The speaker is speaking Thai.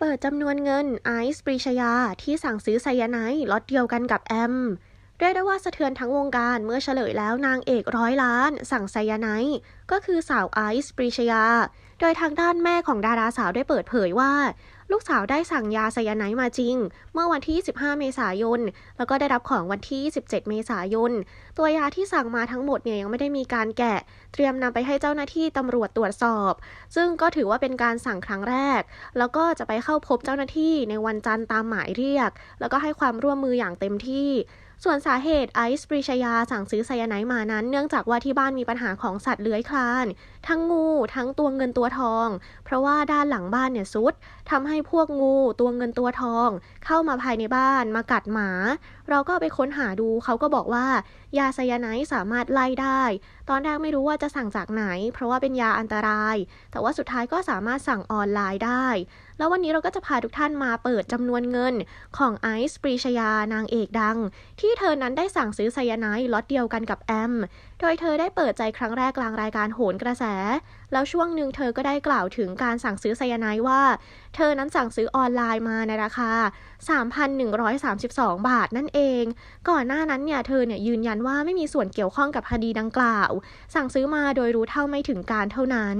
เปิดจำนวนเงินไอซ์ปรีชยาที่สั่งซื้อไซยาไนด์ล็อตเดียวกันกับแอมเรียกได้ว่าสะเทือนทั้งวงการเมื่อเฉลยแล้วนางเอกร้อยล้าน สั่งไซยาไนด์ก็คือสาวไอซ์ปรีชยาโดยทางด้านแม่ของดาราสาวได้เปิดเผยว่า ลูกสาวได้สั่งยาไซยาไนด์มาจริง เมื่อวันที่ 15 เมษายน แล้วก็ได้รับของวันที่ 17 เมษายน ตัวยาที่สั่งมาทั้งหมดเนี่ยยังไม่ได้มีการแกะ เตรียมนำไปให้เจ้าหน้าที่ตำรวจตรวจสอบ ซึ่งก็ถือว่าเป็นการสั่งครั้งแรก แล้วก็จะไปเข้าพบเจ้าหน้าที่ในวันจันทร์ตามหมายเรียก แล้วก็ให้ความร่วมมืออย่างเต็มที่ส่วนสาเหตุไอซ์ปรีชยาสั่งซื้อไซยาไนด์มานั้น เนื่องจากว่าที่บ้านมีปัญหาของสัตว์เลื้อยคลาน ทั้งงู ทั้งตัวเงินตัวทอง เพราะว่าด้านหลังบ้านเนี่ยซุดทำให้พวกงูตัวเงินตัวทอง เข้ามาภายในบ้านมากัดหมา เราก็ไปค้นหาดูเขาก็บอกว่า ยาไซยาไนสามารถไล่ได้ ตอนแรกไม่รู้ว่าจะสั่งจากไหน เพราะว่าเป็นยาอันตราย แต่ว่าสุดท้ายก็สามารถสั่งออนไลน์ได้ แล้ววันนี้เราก็จะพาทุกท่านมาเปิดจำนวนเงินของไอซ์ปรีชยานางเอกดัง ที่เธอนั้นได้สั่งซื้อไซยาไนล็อตเดียวกันกับแอม โดยเธอได้เปิดใจครั้งแรกกลางรายการโหนกระแส แล้วช่วงหนึ่งเธอก็ได้กล่าวถึงการสั่งซื้อไซยาไนด์ว่า เธอนั้นสั่งซื้อออนไลน์มาในราคา 3,132 บาทนั่นเอง ก่อนหน้านั้นเนี่ยเธอเนี่ยยืนยันว่าไม่มีส่วนเกี่ยวข้องกับคดีดังกล่าว สั่งซื้อมาโดยรู้เท่าไม่ถึงการเท่านั้น